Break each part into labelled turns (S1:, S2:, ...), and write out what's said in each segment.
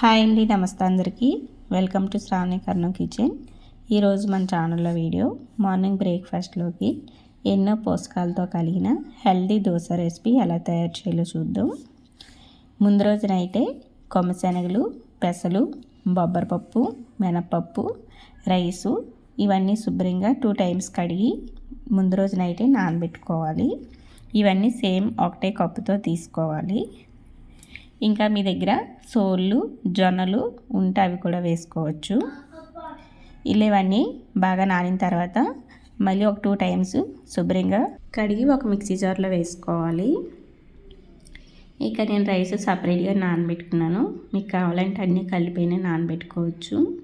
S1: Hi అండి నమస్తే అందరికీ. Welcome to Sravani Karna kitchen. ఈరోజు మన ఛానల్లో వీడియో మార్నింగ్ బ్రేక్ఫాస్ట్లోకి ఎన్నో పోషకాలతో కలిగిన హెల్దీ దోశ రెసిపీ ఎలా తయారు చేయాలో చూద్దాం. ముందు రోజునైతే కొమ్మశనగలు పెసలు బొబ్బరపప్పు మినప్పప్పు రైసు ఇవన్నీ శుభ్రంగా టూ టైమ్స్ కడిగి ముందు రోజునైతే నానబెట్టుకోవాలి. ఇవన్నీ సేమ్ ఒకటే కప్పుతో తీసుకోవాలి. ఇంకా మీ దగ్గర సోళ్ళు జొన్నలు ఉంటే అవి కూడా వేసుకోవచ్చు. ఇవన్నీ బాగా నానిన తర్వాత మళ్ళీ ఒక టూ టైమ్స్ శుభ్రంగా కడిగి ఒక మిక్సీ జార్లో వేసుకోవాలి. ఇక నేను రైస్ సపరేట్గా నానబెట్టుకున్నాను. మీకు కావాలంటే అన్నీ కలిపినే నానబెట్టుకోవచ్చు.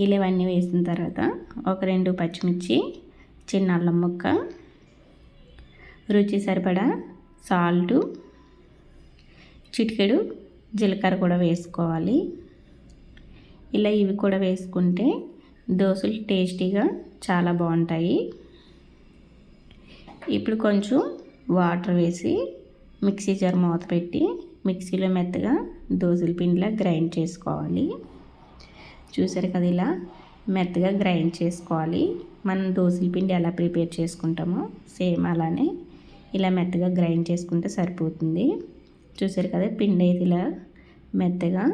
S1: ఇవన్నీ వేసిన తర్వాత ఒక రెండు పచ్చిమిర్చి చిన్న అల్లం ముక్క రుచి సరిపడా సాల్టు చిటికెడు జీలకర్ర కూడా వేసుకోవాలి. ఇలా ఇవి కూడా వేసుకుంటే దోశలు టేస్టీగా చాలా బాగుంటాయి. ఇప్పుడు కొంచెం వాటర్ వేసి మిక్సీ జార్ మూత పెట్టి మిక్సీలో మెత్తగా దోశల పిండిలా గ్రైండ్ చేసుకోవాలి. చూసారు కదా ఇలా మెత్తగా గ్రైండ్ చేసుకోవాలి. మనం దోశల పిండి ఎలా ప్రిపేర్ చేసుకుంటామో సేమ్ అలానే ఇలా మెత్తగా గ్రైండ్ చేసుకుంటే సరిపోతుంది. చూసారు కదా పిండి అయితే ఇలా మెత్తగా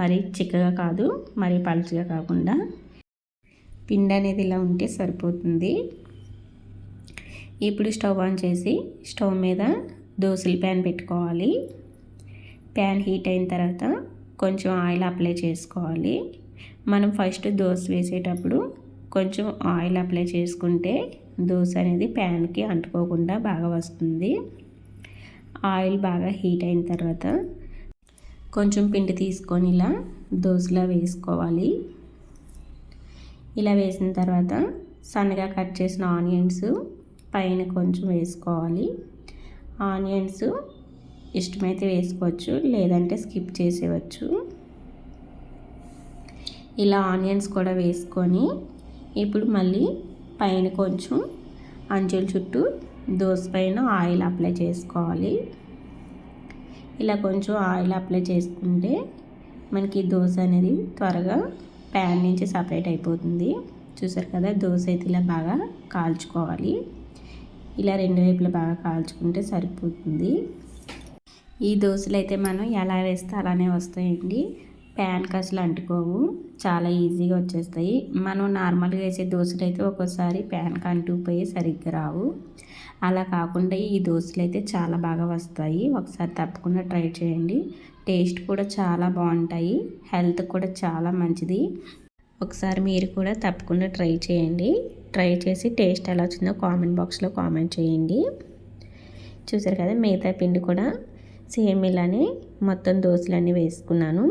S1: మరి చిక్కగా కాదు మరి పలుచగా కాకుండా. పిండి అనేది ఇలా ఉంటే సరిపోతుంది. ఇప్పుడు స్టవ్ ఆన్ చేసి స్టవ్ మీద దోశల ప్యాన్ పెట్టుకోవాలి. ప్యాన్ హీట్ అయిన తర్వాత కొంచెం ఆయిల్ అప్లై చేసుకోవాలి. మనం ఫస్ట్ దోశ వేసేటప్పుడు కొంచెం ఆయిల్ అప్లై చేసుకుంటే దోశ అనేది ప్యాన్కి అంటుకోకుండా బాగా వస్తుంది. ఆయిల్ బాగా హీట్ అయిన తర్వాత కొంచెం పిండి తీసుకొని ఇలా దోశలా వేసుకోవాలి. ఇలా వేసిన తర్వాత సన్నగా కట్ చేసిన ఆనియన్స్ పైన కొంచెం వేసుకోవాలి. ఆనియన్స్ ఇష్టమైతే వేసుకోవచ్చు లేదంటే స్కిప్ చేసేవచ్చు ఇలా ఆనియన్స్ కూడా వేసుకొని ఇప్పుడు మళ్ళీ పైన కొంచెం అంచుల చుట్టూ దోశ పైన ఆయిల్ అప్లై చేసుకోవాలి. ఇలా కొంచెం ఆయిల్ అప్లై చేసుకుంటే మనకి దోశ అనేది త్వరగా ప్యాన్ నుంచి సపరేట్ అయిపోతుంది. చూసారు కదా దోశ అయితే ఇలా బాగా కాల్చుకోవాలి. ఇలా రెండు వైపులా బాగా కాల్చుకుంటే సరిపోతుంది. ఈ దోశలు అయితే మనం ఎలా వేస్తే అలానే వస్తాయండి. ప్యాన్కి అసలు అంటుకోవు. చాలా ఈజీగా వచ్చేస్తాయి. మనం నార్మల్గా వేసే దోశలు అయితే ఒక్కోసారి ప్యాన్కి అంటుకుపోయి సరిగ్గా రావు. అలా కాకుండా ఈ దోశలు అయితే చాలా బాగా వస్తాయి. ఒకసారి తప్పకుండా ట్రై చేయండి. టేస్ట్ కూడా చాలా బాగుంటాయి. హెల్త్ కూడా చాలా మంచిది. ఒకసారి మీరు కూడా తప్పకుండా ట్రై చేయండి. ట్రై చేసి టేస్ట్ ఎలా వచ్చిందో కామెంట్ బాక్స్లో కామెంట్ చేయండి. చూసారు కదా మిగతా పిండి కూడా సేమ్ ఇలానే మొత్తం దోశలన్నీ వేసుకున్నాను.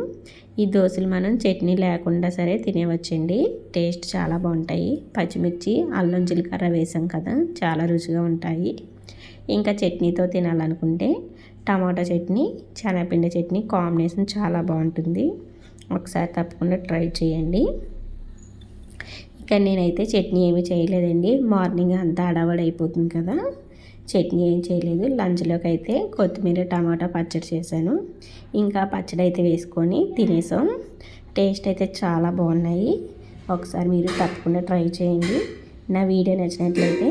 S1: ఈ దోశలు మనం చట్నీ లేకుండా సరే తినేవచ్చండి. టేస్ట్ చాలా బాగుంటాయి. పచ్చిమిర్చి అల్లం జీలకర్ర వేసాం కదా చాలా రుచిగా ఉంటాయి. ఇంకా చట్నీతో తినాలనుకుంటే టమాటా చట్నీ శనగపిండి చట్నీ కాంబినేషన్ చాలా బాగుంటుంది. ఒకసారి తప్పకుండా ట్రై చేయండి. ఇక నేనైతే చట్నీ ఏమీ చేయలేదండి. మార్నింగ్ అంతా అడవడైపోతుంది అయిపోతుంది కదా. చట్నీ ఏం చేయలేదు. లంచ్లోకి అయితే కొత్తిమీర టమాటా పచ్చడి చేశాను. ఇంకా పచ్చడి అయితే వేసుకొని తినేసాం. టేస్ట్ అయితే చాలా బాగున్నాయి. ఒకసారి మీరు తప్పకుండా ట్రై చేయండి. నా వీడియో నచ్చినట్లయితే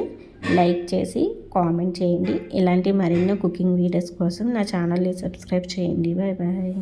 S1: లైక్ చేసి కామెంట్ చేయండి. ఇలాంటి మరెన్నో కుకింగ్ వీడియోస్ కోసం నా ఛానల్ని సబ్స్క్రైబ్ చేయండి. Bye bye